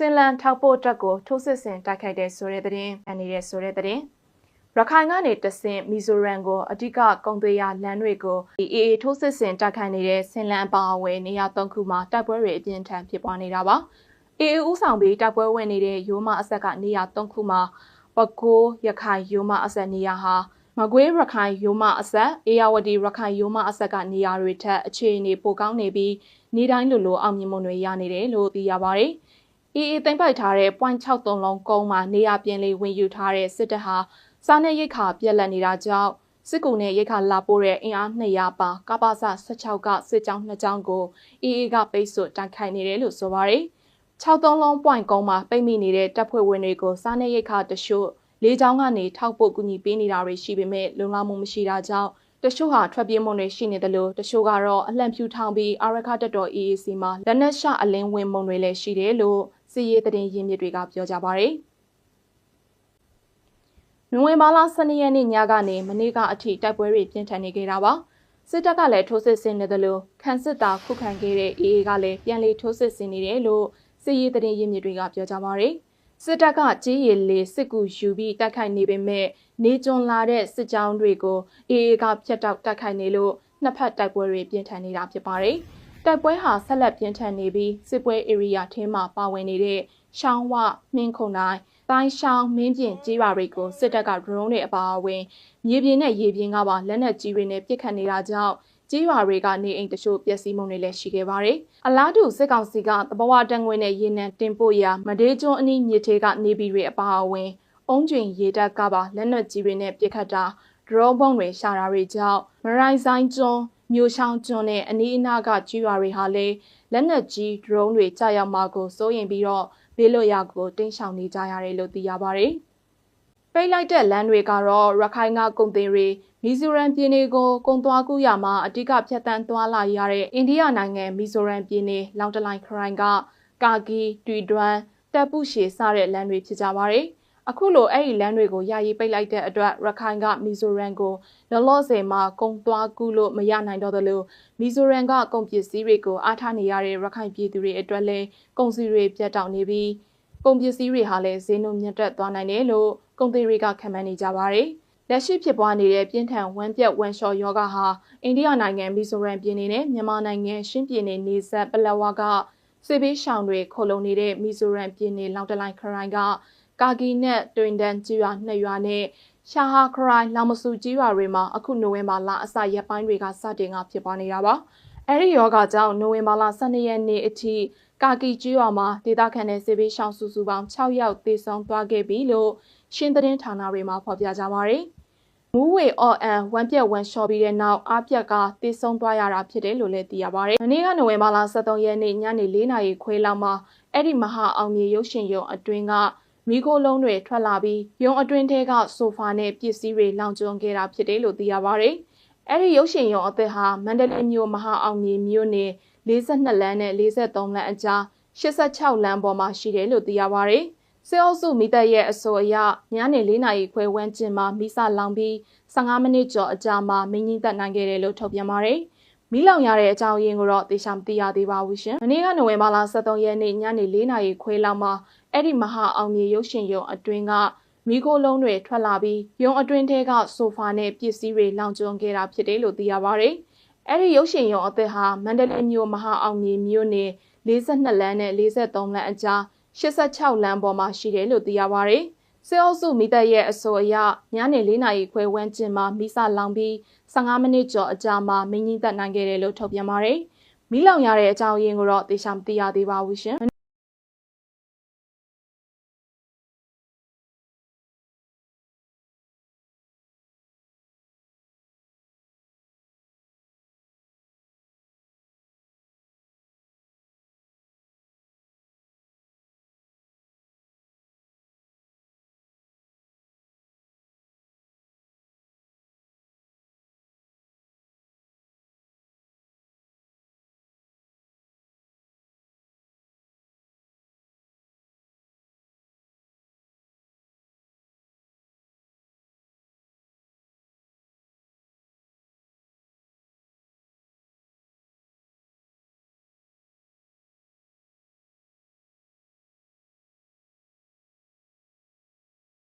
စင်လန်ထောက်ပို့တက်ကိုထိုးစစ်ဆင်တိုက်ခိုက်တဲ့ဆိုတဲ့သတင်းအနေတဲ့ဆိုတဲ့သတင်းရခိုင်ကနေတဆင့်မီဇိုရမ်ကိုအဓိကကုန်သွယ်ရလမ်းတွေကို AA ထိုးစစ်ဆင်တိုက်ခိုက်နေတဲ့စင်လန်အပါအဝင်နေရာ၃ခုမှာတိုက်ပွဲတွေအပြင်းထန်ဖြစ်ပွားနေတာပါ AA ဥဆောင်ပြီးတိုက်ပွဲဝင်နေတဲ့ရိုးမအဆက်ကနေရာ၃ခုမှာပကိုးရခိုင်ရိုးမအဆက်နေရာဟာမကွေးရခိုင်ရိုးမအဆက်အေယာဝတီရခိုင်ရိုးမအဆက်ကနေရာတွေထက်အခြေအနေပိုကောင်းနေပြီးနေတိုင်းလိုလိုအောင်မြင်မှုတွေရနေတယ်လို့သိရပါတယ်။ AA သိမ်းပိုက်ထားတဲ့ .63 လုံးကုန်းမှာနေရပြင်လေးဝင်ယူထားတဲ့စစ်တပ်ဟာစားနေရိတ်ခါပြက်လက်နေတာကြောင့်စစ်ကူနဲ့ရိတ်ခါလာပို့တဲ့အင်အား200ပါကပ္ပစ16ကစစ်ကြောင်း2ကြောင်းကို AA ကပိတ်ဆို့တိုက်ခိုက်နေတယ်လို့ဆိုပါတယ်။63လုံး point ကုန်းမှာပိတ်မိနေတဲ့တပ်ဖွဲ့ဝင်တွေကိုစားနေရိတ်ခါတရှို့လေးချောင်းကနေထောက်ပို့ကူညီပေးနေတာတွေရှိပေမဲ့လုံလောက်မှုမရှိတာကြောင့်တချို့ဟာထွက်ပြေးမှုတွေရှိနေတယ်လို့တချို့ကတော့အလှန်ဖြူထောင်ပြီးအာရခတက်တော် EAC မှာလက်နက်ရှအလင်းဝင်မှုတွေလည်းရှိတယ်လို့ စီရေးသတင်းရင်းမြစ်တွေကပြောကြပါရယ်နိုဝင်ဘာလ12ရက်နေ့ညကနေမနေ့ကအထိတိုက်ပွဲတွေပြင်းထန်နေကြတာပါစစ်တပ်ကလည်းထိုးစစ်ဆင်နေတယ်လို့ခန့်စစ်တာခုခံခဲ့တဲ့ AA ကလည်းပြန်လည်ထိုးစစ်ဆင်နေတယ်လို့စီရေးသတင်းရင်းမြစ်တွေကပြောကြပါရယ်စစ်တပ်ကကြီးရည်လေးစစ်ကူယူပြီးတိုက်ခိုက်နေပေမဲ့နေကျွန်းလာတဲ့စစ်ကြောင်းတွေကို AA ကဖျက်တောက်တိုက်ခိုက်နေလို့နှစ်ဖက်တိုက်ပွဲတွေပြင်းထန်နေတာဖြစ်ပါတယ်။ တိုက်ပွဲဟာဆက်လက်ပြင်းထန်နေပြီးစစ်ပွဲ area ထဲမှာပါဝင်နေတဲ့ရှောင်းဝနှင်းခုန်တိုင်းတိုင်းရှောင်းမင်းပြင်ကြီးပါတွေကိုစစ်တပ်က drone တွေအပါအဝင်မြေပြင်နဲ့ရေပြင်ကပါလက်နက်ကြီးတွေနဲ့ပစ်ခတ်နေတာကြောင့်ကြီးရွာတွေကနေအိမ်တချို့ပျက်စီးမှုတွေလည်းရှိခဲ့ပါတယ်။အလားတူစစ်ကောင်စီကတဘဝတန်ငွေနဲ့ရေနံတင်ပို့ရာမဒေးကျွန်းအနီးမြေထဲကနေပြည်တွေအပါအဝင် အုံးကျင်ရေတပ်ကပါလက်နက်ကြီးတွေနဲ့ပစ်ခတ်တာ drone ပုံတွေရှာတာတွေကြောင့်မရိုင်းဆိုင်ကျွန်း မြို့ချောင်းကျွန်းနဲ့အနီးအနားကကျွရွာတွေဟာလည်းလက်နက်ကြီး drone တွေကြာရောက်မှာကိုစိုးရင်ပြီးတော့ဘေးလွတ်ရာကိုတင်းရှောင်နေကြရတယ်လို့သိရပါတယ်။ပိတ်လိုက်တဲ့လမ်းတွေကတော့ရခိုင်ကကုန်တင်တွေမီဇိုရမ်ပြည်နယ်ကိုကုန်သွားကူးရမှာအဓိကဖြတ်တန်းသွားလာရတဲ့အိန္ဒိယနိုင်ငံမီဇိုရမ်ပြည်နယ်လောင်တလိုင်ခရိုင်ကကာကီတွီဒွမ်တပ်ပုရှေစတဲ့လမ်းတွေဖြစ်ကြပါတယ်။ အခုလိုအဲ့ဒီလမ်းတွေကိုယာယီပိတ်လိုက်တဲ့အတွက်ရခိုင်ကမီဇိုရမ်ကိုလောလောဆယ်မှာကုံသွားကူးလို့မရနိုင်တော့သလိုမီဇိုရမ်ကကုန်ပစ္စည်းတွေကိုအားထားနေရတဲ့ရခိုင်ပြည်သူတွေအတွက်လည်းကုန်စည်တွေပြတ်တောက်နေပြီးကုန်ပစ္စည်းတွေဟာလည်းဈေးနှုန်းမြင့်တက်သွားနိုင်တယ်လို့ကုန်သည်တွေကခန့်မှန်းနေကြပါတယ်။လက်ရှိဖြစ်ပွားနေတဲ့ပြင်းထန်ဝမ်းပြက်ဝမ်းလျှော်ယောဂဟာအိန္ဒိယနိုင်ငံမီဇိုရမ်ပြည်နယ်နဲ့မြန်မာနိုင်ငံရှင်းပြည်နယ်နေဆက်ပလက်ဝကစေဘေးရှောင်တွေခိုလုံနေတဲ့မီဇိုရမ်ပြည်နယ်လောင်တလိုင်ခရိုင်က ကာဂီနဲ့တွင်တန်ကြီးရွာနှစ်ရွာနဲ့ရှာဟာခရိုင်လောင်မဆူကြီးရွာတွေမှာအခုနိုဝင်ဘာလအစရက်ပိုင်းတွေကစတင်ကဖြစ်ပွားနေတာပါအဲဒီယောဂကြောင့်နိုဝင်ဘာလ12ရက်နေ့အထိကာကီကြီးရွာမှာဒေသခံတဲ့စေဘေးရှောင်စုစုပေါင်း6ယောက်သေဆုံးသွားခဲ့ပြီလို့ရှင်းသတင်းဌာနတွေမှာဖော်ပြကြပါရယ်မူးဝေအော်အန်ဝမ်ပြက်ဝမ်လျှော်ပြီးတဲ့နောက်အားပြက်ကတေဆုံးသွားရတာဖြစ်တယ်လို့လည်းသိရပါတယ်။မနေ့ကနိုဝင်ဘာလ23ရက်နေ့ညနေ4နာရီခွဲလောက်မှာအဲ့ဒီမဟာအောင်မြေရုပ်ရှင်ရုံအတွင်းက မိခိုးလုံးတွေထွက်လာပြီးရုံအတွင်းထဲကဆိုဖာနဲ့ပစ္စည်းတွေလောင်ကျွမ်းခဲ့တာဖြစ်တယ်လို့သိရပါဗျ။အဲ့ဒီရုပ်ရှင်ရုံအသစ်ဟာမန္တလေးမြို့မဟာအောင်မြေမြို့နယ်42လမ်းနဲ့43လမ်းအကြား86လမ်းပေါ်မှာရှိတယ်လို့သိရပါဗျ။စေအုပ်စုမိသက်ရဲ့အဆိုအရညနေ၄နာရီခွဲဝန်းကျင်မှာမိစလောင်ပြီး15မိနစ်ကျော်အကြာမှာမင်းကြီးတက်နိုင်ခဲ့တယ်လို့ထုတ်ပြန်ပါတယ်။မီးလောင်ရတဲ့အကြောင်းရင်းကိုတော့သေချာမသိရသေးပါဘူးရှင်။မနေ့ကနိုဝင်ဘာလ23ရက်နေ့ညနေ4နာရီခွဲလောက်မှာ အဲ့ဒီမဟာအောင်မြေရုပ်ရှင်ရုံအတွင်းကမိခိုးလုံးတွေထွက်လာပြီးရုံအတွင်းထဲကဆိုဖာနဲ့ပစ္စည်းတွေလောင်ကျွမ်းခဲ့တာဖြစ်တယ်လို့သိရပါဗျ။အဲ့ဒီရုပ်ရှင်ရုံအသစ်ဟာမန္တလေးမြို့မဟာအောင်မြေမြို့နယ်42လမ်းနဲ့43လမ်းအကြား86လမ်းပေါ်မှာရှိတယ်လို့သိရပါဗျ။စေအုပ်စုမိသက်ရဲ့အဆိုအရညနေ4နာရီခွဲဝန်းကျင်မှာမိစလောင်ပြီး15မိနစ်ကျော်အကြာမှာမင်းကြီးတက်နိုင်ခဲ့တယ်လို့ထုတ်ပြန်ပါတယ်။မီးလောင်ရတဲ့အကြောင်းရင်းကိုတော့သေချာမသိရသေးပါဘူးရှင်။